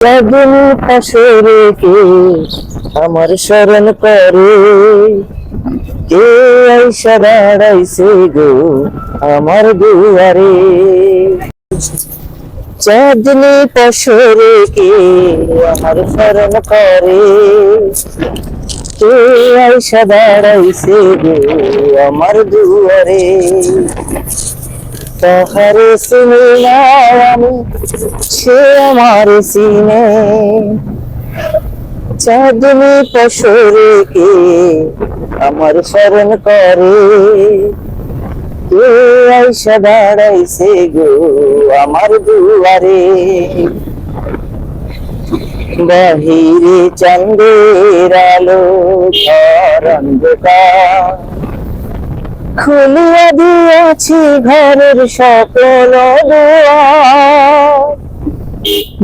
একদিন পাশে রেখে আমার স্মরণ করে। কে আইসা দাঁড়াইছে গো আমার দুয়ারে? চাঁদনি পাশে রেখে আমার স্মরণ করে। কে আইসা দাঁড়াইছে গো আমার দুয়ারে? তাহারে চিনি না আমি, সে আমার সিনে। চাঁদনি পশরে কে আমার স্মরণ করে? কে আইসা দাঁড়াইছে গো আমার দুয়ারে? বাহিরে চন্দ্রের আলো ঘর অন্ধকার। খুলিয়া দিয়েছি ঘরের সকল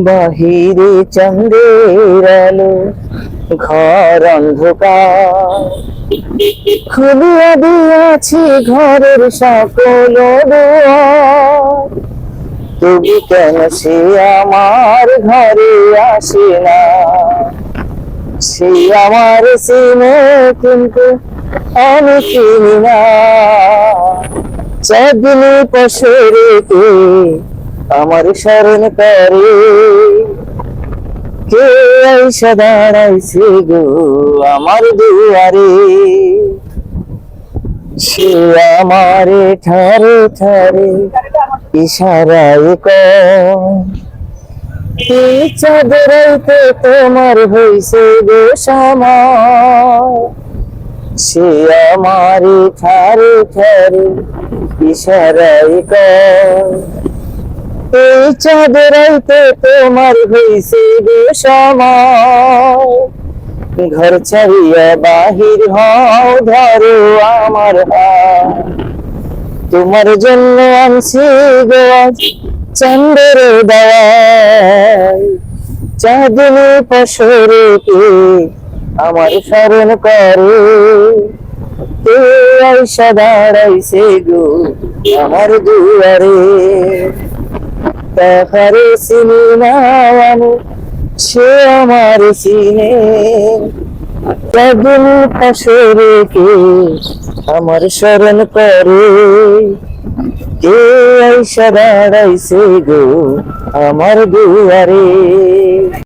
বাহিরে চন্দ্রের আলো, ঘর অন্ধকার। খুলিয়া দিয়েছি ঘরের সকল তবু কেন সে আমার ঘরে আসে না সে আমার সিনে কিন্তু আমি আমার স্মরণ করে। কে আইসা দাঁড়াইছে গো আমার দুয়ারে? সে আমারে ঠারে ঠারে ইশারায় কয় চাঁদরাইতে তোমার হইছে গো সামার? সে আমারে ঠারে ইশারায় কয় এই চাঁদরাইতে তোমার হইছে গো সামার ঘর ছাড়িয়া বাহির হও, ধরো আমার তোমার জন্য আনছি গো আজ চন্দ্রের দাওয়াই চাঁদনি পশরে আমার স্মরণ করে। কে আইসা দাঁড়াইছে গো আমার দুয়ারে। তাহারে চিনি না আমি সে আমার চিনে একদিন পাশে রেখে আমার স্মরণ করে। কে আইসা দাঁড়াইছে গো আমার দুয়ারে।